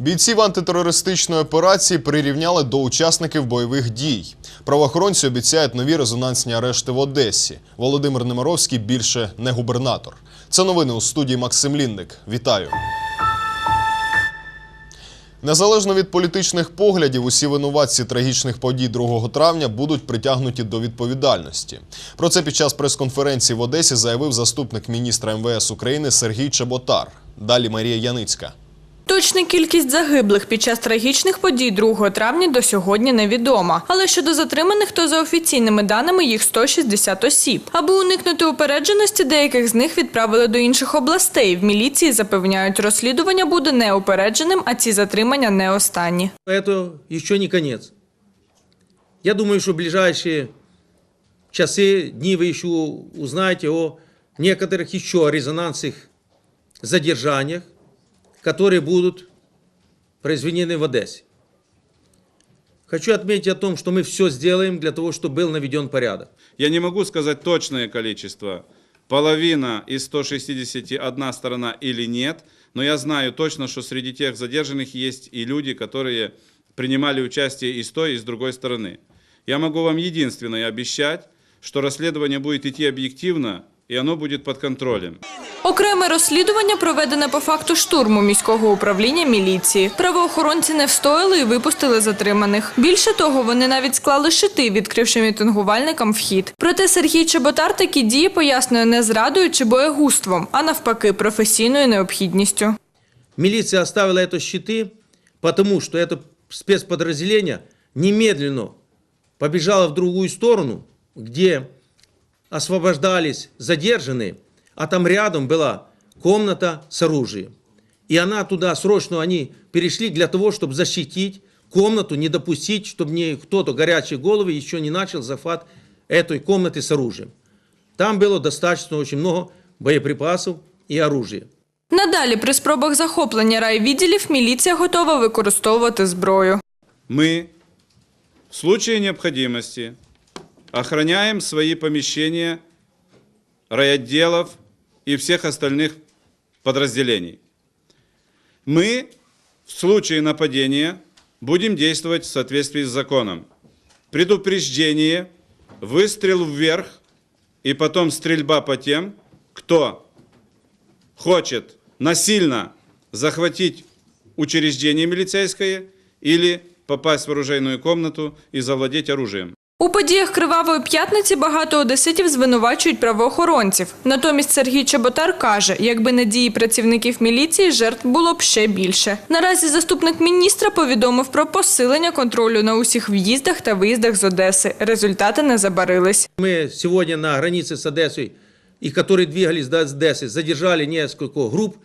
Бійців антитерористичної операції прирівняли до учасників бойових дій. Правоохоронці обіцяють нові резонансні арешти в Одесі. Володимир Немировський більше не губернатор. Це новини у студії Максим Лінник. Вітаю. Незалежно від політичних поглядів, усі винуватці трагічних подій 2 травня будуть притягнуті до відповідальності. Про це під час прес-конференції в Одесі заявив заступник міністра МВС України Сергій Чеботар. Далі Марія Яницька. Точна кількість загиблих під час трагічних подій 2 травня до сьогодні невідома. Але щодо затриманих, то за офіційними даними їх 160 осіб. Аби уникнути упередженості, деяких з них відправили до інших областей. В міліції запевняють, розслідування буде неупередженим, а ці затримання не останні. Это еще не конец. Я думаю, что в ближайшие часы, дни вы еще узнаете о некоторых еще резонансных задержаниях, Которые будут произведены в Одессе. Хочу отметить о том, что мы все сделаем для того, чтобы был наведен порядок. Я не могу сказать точное количество, половина из 160 одна сторона или нет, но я знаю точно, что среди тех задержанных есть и люди, которые принимали участие и с той, и с другой стороны. Я могу вам единственное обещать, что расследование будет идти объективно, и оно будет под контролем. Окреме розслідування проведене по факту штурму міського управління міліції. Правоохоронці не встояли і випустили затриманих. Більше того, вони навіть склали щити, відкривши мітингувальникам вхід. Проте Сергій Чеботар такі дії пояснює не зрадою чи боягузтвом, а навпаки, професійною необхідністю. Милиция оставила это щиты, потому что это спецподразделение немедленно побежало в другую сторону, где освобождались задержанные, а там рядом была комната с оружием. И она туда срочно они перешли для того, чтобы защитить комнату, не допустить, чтобы не кто-то горячие головы еще не начал захват этой комнаты с оружием. Там было достаточно очень много боеприпасов и оружия. Надалі при спробах захоплення райвідділів міліція готова використовувати зброю. Мы в случае необходимости охраняем свои помещения райотделов и всех остальных подразделений. Мы в случае нападения будем действовать в соответствии с законом. Предупреждение, выстрел вверх и потом стрельба по тем, кто хочет насильно захватить учреждение милицейское или попасть в оружейную комнату и завладеть оружием. У подіях Кривавої п'ятниці багато одеситів звинувачують правоохоронців. Натомість Сергій Чеботар каже, якби не дії працівників міліції, жертв було б ще більше. Наразі заступник міністра повідомив про посилення контролю на усіх в'їздах та виїздах з Одеси. Результати не забарились. Мы сегодня на границе с Одессой, и которые двигались до Одессы, задержали несколько групп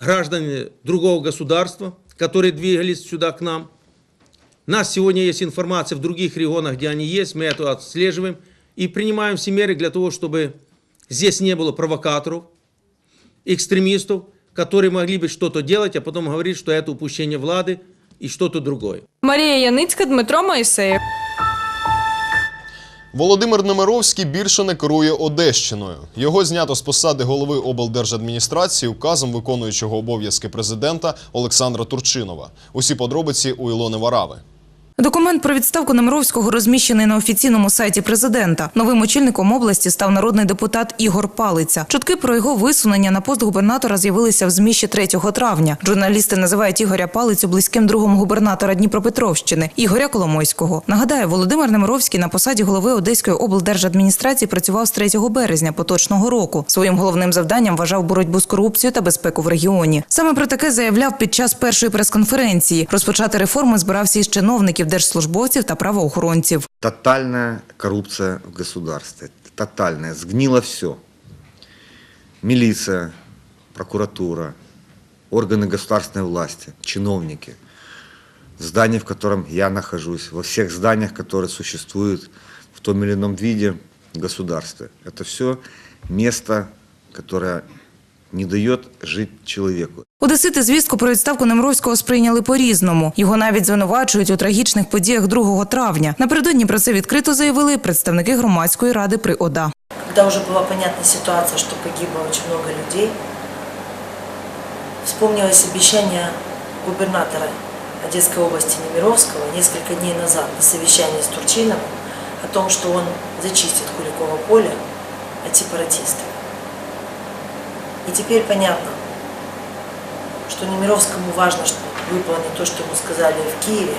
граждан другого государства, которые двигались сюда к нам. У нас сегодня есть информация в других регионах, где они есть, мы это отслеживаем и принимаем все меры для того, чтобы здесь не было провокаторов, экстремистов, которые могли бы что-то делать, а потом говорить, что это упущение влады и что-то другое. Марія Яницька, Дмитро Моїсеєв. Володимир Немировський більше не керує Одещиною. Його знято з посади голови облдержадміністрації указом виконуючого обов'язки президента Олександра Турчинова. Усі подробиці у Ілони Варави. Документ про відставку Немировського розміщений на офіційному сайті президента. Новим очільником області став народний депутат Ігор Палиця. Чутки про його висунення на пост губернатора з'явилися в ЗМІ ще 3 травня. Журналісти називають Ігоря Палицю близьким другом губернатора Дніпропетровщини Ігоря Коломойського. Нагадаю, Володимир Немировський на посаді голови Одеської облдержадміністрації працював з 3 березня поточного року. Своїм головним завданням вважав боротьбу з корупцією та безпеку в регіоні. Саме про таке заявляв під час першої прес-конференції. Розпочати реформи збирався із чиновників, держслужбовців та правоохоронців. Тотальная коррупция в государстве. Тотальная. Сгнило все. Милиция, прокуратура, органы государственной власти, чиновники. Здание, в котором я нахожусь, во всех зданиях, которые существуют в том или ином виде в государстве. Это все место, которое не дает жить человеку. Одесити звістку про відставку Немировського сприйняли по-різному. Його навіть звинувачують у трагічних подіях 2 травня. Напередодні про це відкрито заявили представники громадської ради при ОДА. Когда уже была понятна ситуация, что погибло очень много людей, вспомнилось обещание губернатора Одесской области Немировского несколько дней назад на совещании с Турчиновым о том, что он зачистит Куликово поле от сепаратистов. И теперь понятно, что Немировскому важно что выполнить то, что ему сказали в Киеве,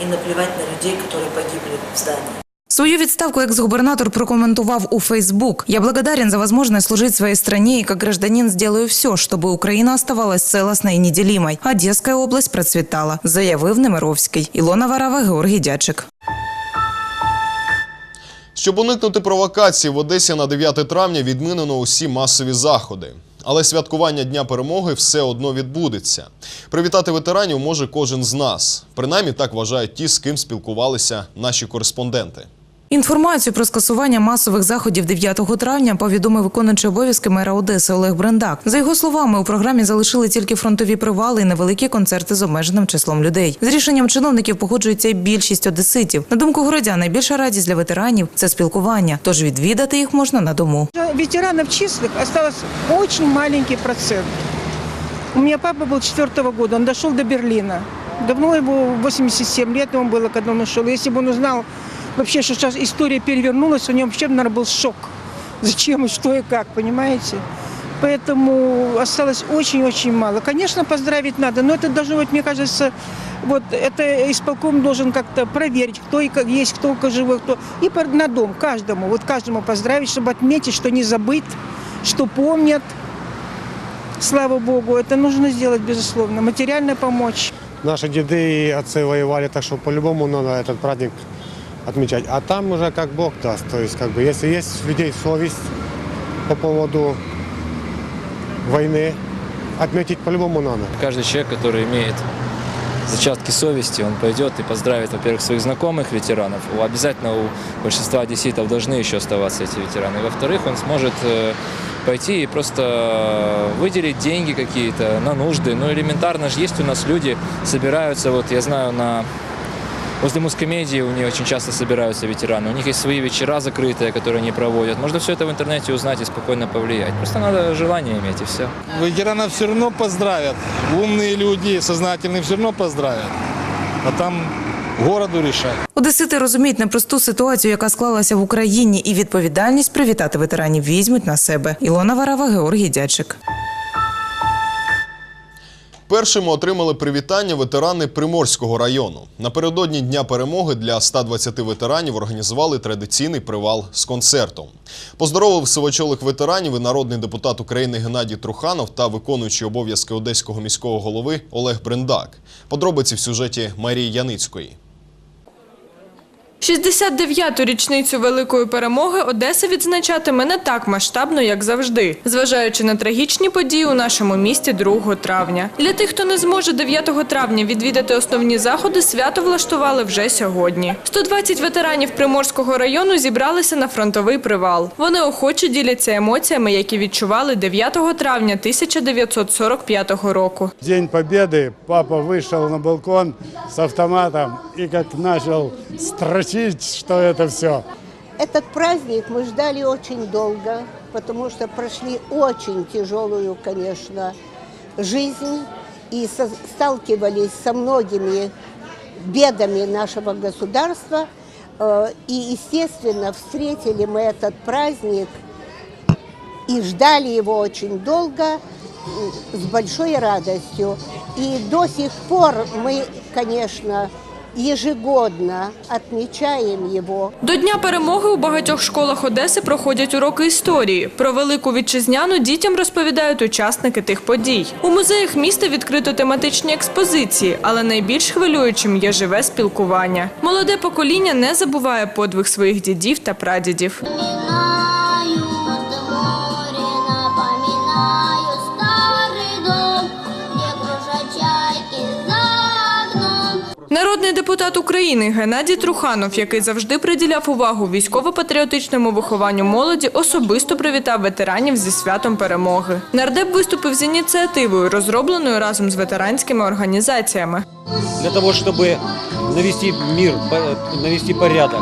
и наплевать на людей, которые погибли в здании. Свою відставку екс-губернатор прокоментував у Фейсбук. «Я благодарен за возможность служить своей стране и как гражданин сделаю все, чтобы Украина оставалась целостной и неделимой. Одесская область процветала», – заявив Немировський. Ілона Варава, Георгій Дячик. Щоб уникнути провокацій, в Одесі на 9 травня відмінено усі масові заходи. Але святкування Дня перемоги все одно відбудеться. Привітати ветеранів може кожен з нас. Принаймні так вважають ті, з ким спілкувалися наші кореспонденти. Інформацію про скасування масових заходів 9 травня повідомив виконуючий обов'язки мера Одеси Олег Брендак. За його словами, у програмі залишили тільки фронтові привали і невеликі концерти з обмеженим числом людей. З рішенням чиновників погоджується й більшість одеситів. На думку городян, найбільша радість для ветеранів це спілкування, тож відвідати їх можна на дому. Ветеранов числых осталось очень маленький процент. У меня папа был четвертого года, он дошел до Берлина. Давно его 87 лет ему было, когда он ушел. Если бы он узнал вообще, что сейчас история перевернулась, у него вообще, наверное, был шок. Зачем и что и как, понимаете? Поэтому осталось очень-очень мало. Конечно, поздравить надо, но это должно быть, мне кажется, вот это исполком должен как-то проверить, кто и как есть, кто живой, кто. И на дом, каждому, вот каждому поздравить, чтобы отметить, что не забыт, что помнят. Слава Богу, это нужно сделать, безусловно. Материально помочь. Наши деды и отцы воевали, так что по-любому надо этот праздник отмечать. А там уже как Бог даст. То есть, как бы, если есть у людей совесть по поводу войны, отметить по-любому надо. Каждый человек, который имеет зачатки совести, он пойдет и поздравит, во-первых, своих знакомых ветеранов. Обязательно у большинства одесситов должны еще оставаться эти ветераны. Во-вторых, он сможет э, пойти и просто выделить деньги какие-то на нужды. Ну, элементарно же есть у нас люди, собираются, вот я знаю, на Возле мускомедии у них очень часто собираются ветераны. У них есть свои вечера закрытые, которые они проводят. Можно все это в интернете узнать и спокойно повлиять. Просто надо желание иметь и все. Ветеранов все равно поздравят. Умные люди, сознательные все равно поздравят. А там городу решать. Одесити розуміють непросту ситуацію, яка склалася в Україні, і відповідальність привітати ветеранів візьмуть на себе. Ілона Варава, Георгій Дячик. Першими отримали привітання ветерани Приморського району. Напередодні Дня перемоги для 120 ветеранів організували традиційний привал з концертом. Поздоровив сивочолих ветеранів і народний депутат України Геннадій Труханов та виконуючий обов'язки одеського міського голови Олег Брендак. Подробиці в сюжеті Марії Яницької. 69-ту річницю великої перемоги Одеса відзначатиме не так масштабно, як завжди, зважаючи на трагічні події у нашому місті 2 травня. Для тих, хто не зможе 9 травня відвідати основні заходи, свято влаштували вже сьогодні. 120 ветеранів Приморського району зібралися на фронтовий привал. Вони охоче діляться емоціями, які відчували 9 травня 1945 року. День Победы, папа вышел на балкон с автоматом и как начал строчить, что это все. Этот праздник мы ждали очень долго, потому что прошли очень тяжелую, конечно, жизнь и со- сталкивались со многими бедами нашего государства. Э, И, естественно, встретили мы этот праздник и ждали его очень долго, с большой радостью. И до сих пор мы, конечно, ежегодно отмечаем его До Дня перемоги у багатьох школах Одеси проходять уроки історії. Про велику вітчизняну дітям розповідають учасники тих подій. У музеях міста відкрито тематичні експозиції, але найбільш хвилюючим є живе спілкування. Молоде покоління не забуває подвиг своїх дідів та прадідів. Депутат України Геннадій Труханов, який завжди приділяв увагу військово-патріотичному вихованню молоді, особисто привітав ветеранів зі святом перемоги. Нардеп виступив з ініціативою, розробленою разом з ветеранськими організаціями. для того, чтобы навести мир, навести порядок,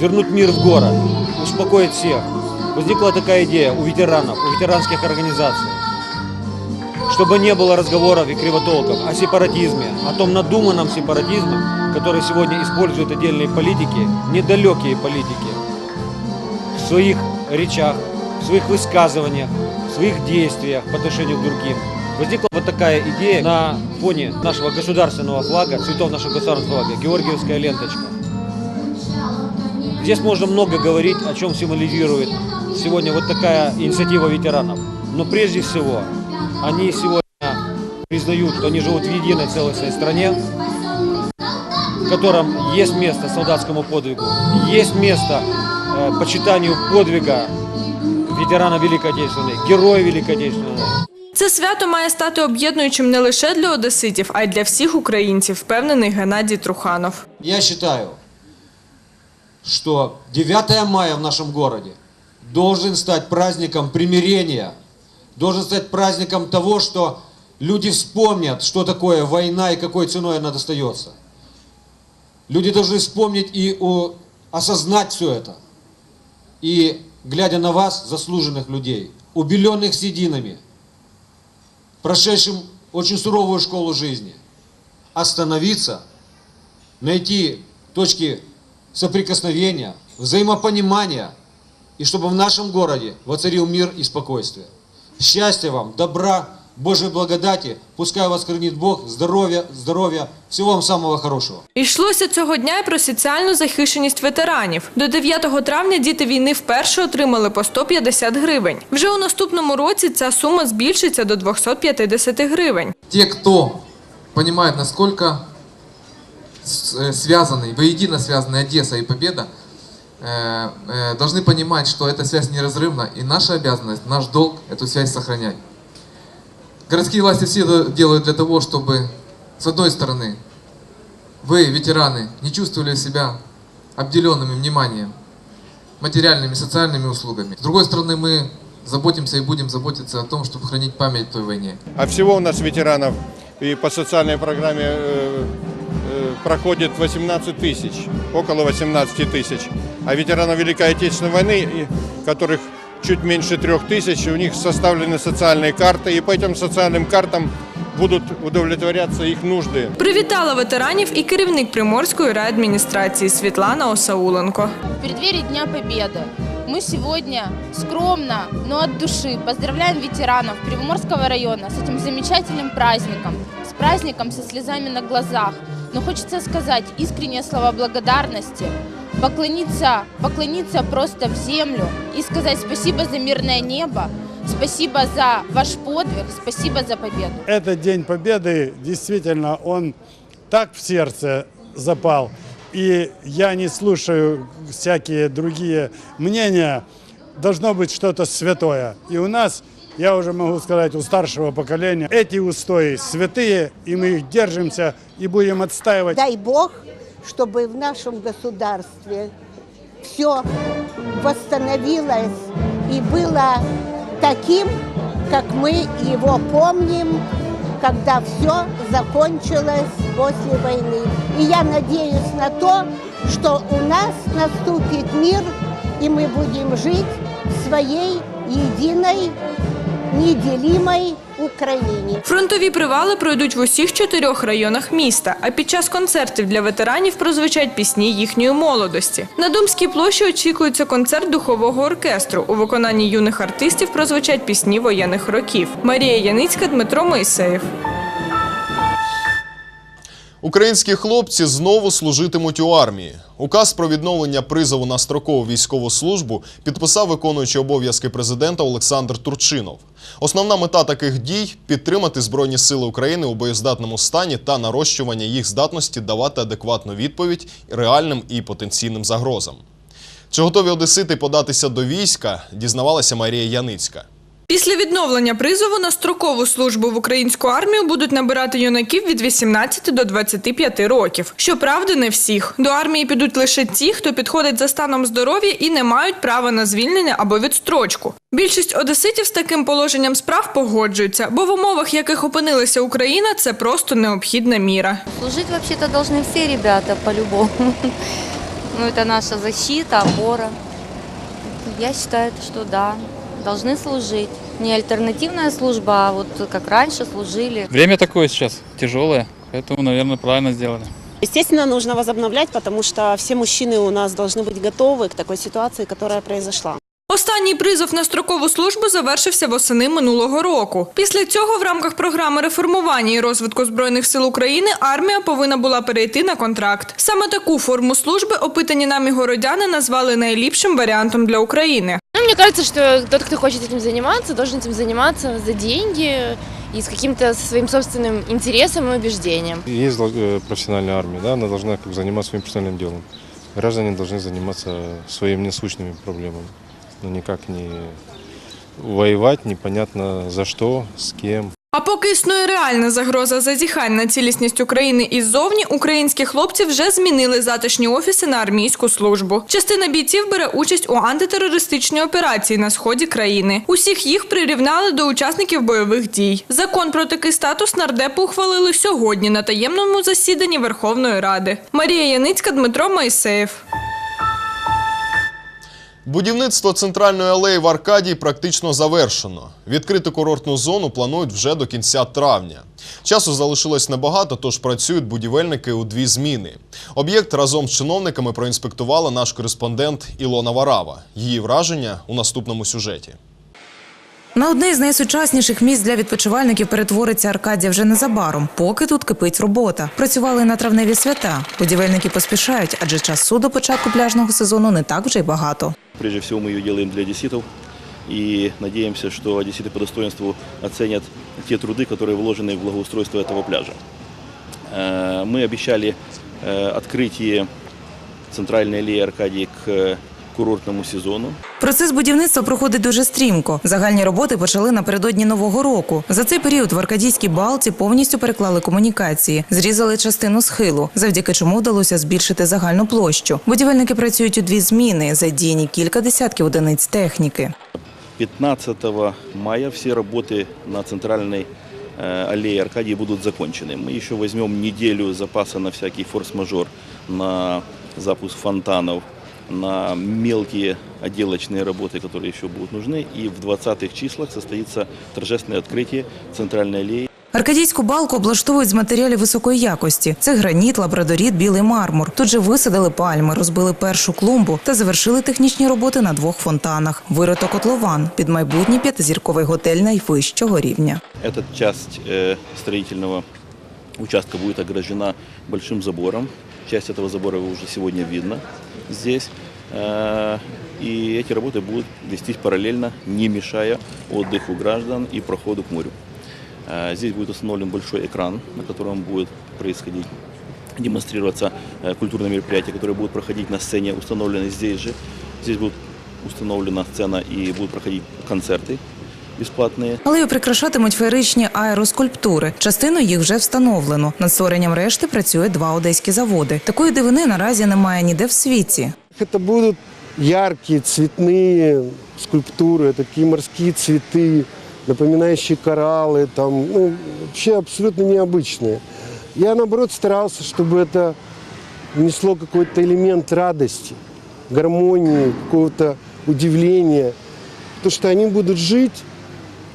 вернуть мир в город, успокоить всех. Возникла такая идея у ветеранов, у ветеранских организаций, чтобы не было разговоров и кривотолков о сепаратизме, о том надуманном сепаратизме, который сегодня используют отдельные политики, недалекие политики, в своих речах, в своих высказываниях, в своих действиях по отношению к другим. Возникла вот такая идея на фоне нашего государственного флага, цветов нашего государственного флага, георгиевская ленточка. Здесь можно много говорить, о чем символизирует сегодня вот такая инициатива ветеранов. Но прежде всего, они сегодня признают, что они живут в единой целостной стране, в котором есть место солдатскому подвигу, есть место э, почитанию подвига ветерана Великой Отечественной, героя Великой Отечественной. Це свято має стати об'єднуючим не лише для одеситів, а й для всіх українців, впевнений Геннадій Труханов. Я считаю, что 9 мая в нашем городе должен стать праздником примирения, должен стать праздником того, что люди вспомнят, что такое война и какой ценой она достается. Люди должны вспомнить и о- осознать все это. И, глядя на вас, заслуженных людей, убеленных сединами, прошедшим очень суровую школу жизни, остановиться найти точки соприкосновения, взаимопонимания, и чтобы в нашем городе воцарил мир и спокойствие. Счастья вам, добра, Божьей благодати, пускай вас хранит Бог, здоровья, здоровья, всего вам самого хорошего. Йшлося цього дня й про соціальну захищеність ветеранів. До 9 травня діти війни вперше отримали по 150 гривень. Вже у наступному році ця сума збільшиться до 250 гривень. те, кто понимает, насколько с- э, связаны, воедино связаны Одесса должны понимать, что эта связь неразрывна, и наша обязанность, наш долг эту связь сохранять. Городские власти все делают для того, чтобы, с одной стороны, вы, ветераны, не чувствовали себя обделенными вниманием, материальными, социальными услугами. С другой стороны, мы заботимся и будем заботиться о том, чтобы хранить память той войне. А всего у нас ветеранов и по социальной программе э, э, проходит 18 тысяч, около 18 тысяч. А ветеранов Великой Отечественной войны, и- которых чуть меньше трех тысяч, у них составлены социальные карты, и по этим социальным картам будут удовлетворяться их нужды. Привітала ветеранів і керівник Приморської райадміністрації Світлана Осауленко. В преддверии Дня Победы мы сегодня скромно, но от души поздравляем ветеранов Привоморского района с этим замечательным праздником, с праздником со слезами на глазах. Но хочется сказать искренние слова благодарности, поклониться, поклониться просто в землю и сказать спасибо за мирное небо, спасибо за ваш подвиг, спасибо за победу. Этот День Победы, действительно, он так в сердце запал. И я не слушаю всякие другие мнения. Должно быть что-то святое. И у нас, я уже могу сказать, у старшего поколения, эти устои святые, и мы их держимся и будем отстаивать. Дай Бог, чтобы в нашем государстве все восстановилось и было таким, как мы его помним, когда все закончилось после войны. И я надеюсь на то, что у нас наступит мир, и мы будем жить своей единой, неделимой Україні. Фронтові привали пройдуть в усіх чотирьох районах міста. А під час концертів для ветеранів прозвучать пісні їхньої молодості. На Думській площі очікується концерт духового оркестру. У виконанні юних артистів прозвучать пісні воєнних років. Марія Яницька, Дмитро Моїсеєв. Українські хлопці знову служитимуть у армії. Указ про відновлення призову на строкову військову службу підписав виконуючий обов'язки президента Олександр Турчинов. Основна мета таких дій підтримати Збройні сили України у боєздатному стані та нарощування їх здатності давати адекватну відповідь реальним і потенційним загрозам. Чи готові одесити податися до війська, дізнавалася Марія Яницька. Після відновлення призову на строкову службу в українську армію будуть набирати юнаків від 18 до 25 років. Щоправда, не всіх. До армії підуть лише ті, хто підходить за станом здоров'я і не мають права на звільнення або відстрочку. Більшість одеситів з таким положенням справ погоджуються, бо в умовах, яких опинилася Україна, це просто необхідна міра. Служить вообще-то должны все ребята по-любому. Ну, это наша защита, опора. Я считаю, что да, должны служить. Не альтернативная служба, а вот как раньше служили. Время такое сейчас, тяжелое, поэтому, наверное, правильно сделали. Естественно, нужно возобновлять, потому что все мужчины у нас должны быть готовы к такой ситуации, которая произошла. Останній призов на строкову службу завершився восени минулого року. Після цього в рамках програми реформування і розвитку збройних сил України армія повинна була перейти на контракт. Саме таку форму служби опитані нами городяни назвали найліпшим варіантом для України. Ну, мне кажется, что тот, кто хочет этим заниматься, должен этим заниматься за деньги и с каким-то своим собственным интересом и убеждением. Есть э, профессиональная армия, да, она должна как бы, заниматься своим профессиональным делом. Граждане должны заниматься своими насущными проблемами, но никак не воевать непонятно за что, с кем. А поки існує реальна загроза зазіхань на цілісність України іззовні, українські хлопці вже змінили затишні офіси на армійську службу. Частина бійців бере участь у антитерористичній операції на сході країни. Усіх їх прирівняли до учасників бойових дій. Закон про такий статус нардепи ухвалили сьогодні на таємному засіданні Верховної Ради. Марія Яницька, Дмитро Моїсеєв. Будівництво центральної алеї в Аркадії практично завершено. Відкрити курортну зону планують вже до кінця травня. Часу залишилось небагато, тож працюють будівельники у дві зміни. Об'єкт разом з чиновниками проінспектувала наш кореспондент Ілона Варава. Її враження у наступному сюжеті. На одне з найсучасніших місць для відпочивальників перетвориться Аркадія вже незабаром, поки тут кипить робота. Працювали на травневі свята. Будівельники поспішають, адже часу до початку пляжного сезону не так вже й багато. Прежде всего мы ее делаем для одесситов и надеемся, что одесситы по достоинству оценят те труды, которые вложены в благоустройство этого пляжа. Э, Мы обещали э, открытие центральной аллеи Аркадии к курортному сезону. Процес будівництва проходить дуже стрімко. Загальні роботи почали напередодні нового року. За цей період в Аркадійській балці повністю переклали комунікації, зрізали частину схилу, завдяки чому вдалося збільшити загальну площу. Будівельники працюють у дві зміни, задіяні кілька десятків одиниць техніки. 15 мая все работы на центральной э, аллее Аркадии будут закончены. Мы еще возьмем неделю запаса на всякий форс-мажор, на запуск фонтанов, на мелкие отделочные работы, которые еще будут нужны. И в 20-х числах состоится торжественное открытие центральной аллеи. Аркадійську балку облаштовують з матеріалів високої якості. Це граніт, лабрадоріт, білий мармур. Тут же висадили пальми, розбили першу клумбу та завершили технічні роботи на двох фонтанах. Вирито котлован під майбутній п'ятизірковий готель найвищого рівня. Эта часть э, строительного участка будет ограждена большим забором. Часть этого забора уже сегодня видно здесь. Э, И эти работы будут вестись параллельно, не мешая отдыху граждан и проходу к морю. Э, Здесь будет установлен большой экран, на котором будет происходить демонстрироваться э, культурные мероприятия, которые будут проходить на сцене, установлены здесь же. Здесь будет установлена сцена и будут проходить концерты бесплатные. Алею прикрашатимуть феєричні аероскульптури. Частину їх вже встановлено. Над створенням решти працює два одеські заводи. Такої дивини наразі немає ніде в світі. Это будут яркие цветные скульптуры, такие морские цветы, напоминающие кораллы, там, ну, вообще абсолютно необычные. Я, наоборот, старался, чтобы это внесло какой-то элемент радости, гармонии, какого-то удивления, потому что они будут жить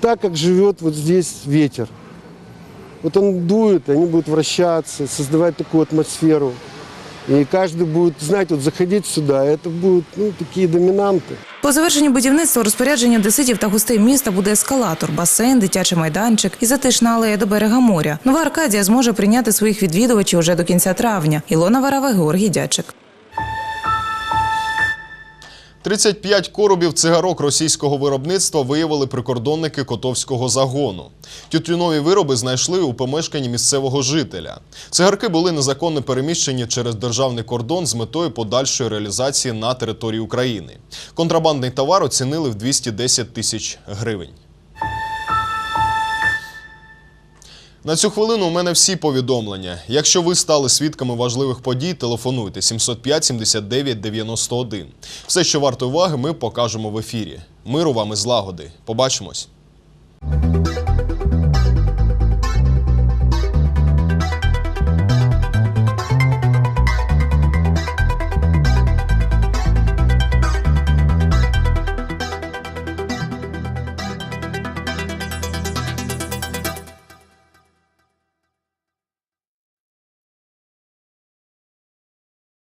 так, как живет вот здесь ветер. Вот он дует, они будут вращаться, создавать такую атмосферу. И каждый будет знать, вот заходить сюда, это будут ну, такие доминанты. По завершенні будівництва у розпорядженні одеситів та гостей міста буде ескалатор, басейн, дитячий майданчик і затишна алея до берега моря. Нова Аркадія зможе прийняти своїх відвідувачів уже до кінця травня. Ілона Варава, Георгій Дячик. 35 коробів цигарок російського виробництва виявили прикордонники Котовського загону. Тютюнові вироби знайшли у помешканні місцевого жителя. Цигарки були незаконно переміщені через державний кордон з метою подальшої реалізації на території України. Контрабандний товар оцінили в 210 тисяч гривень. На цю хвилину у мене всі повідомлення. Якщо ви стали свідками важливих подій, телефонуйте 705 79 91. Все, що варто уваги, ми покажемо в ефірі. Миру вам і злагоди. Побачимось.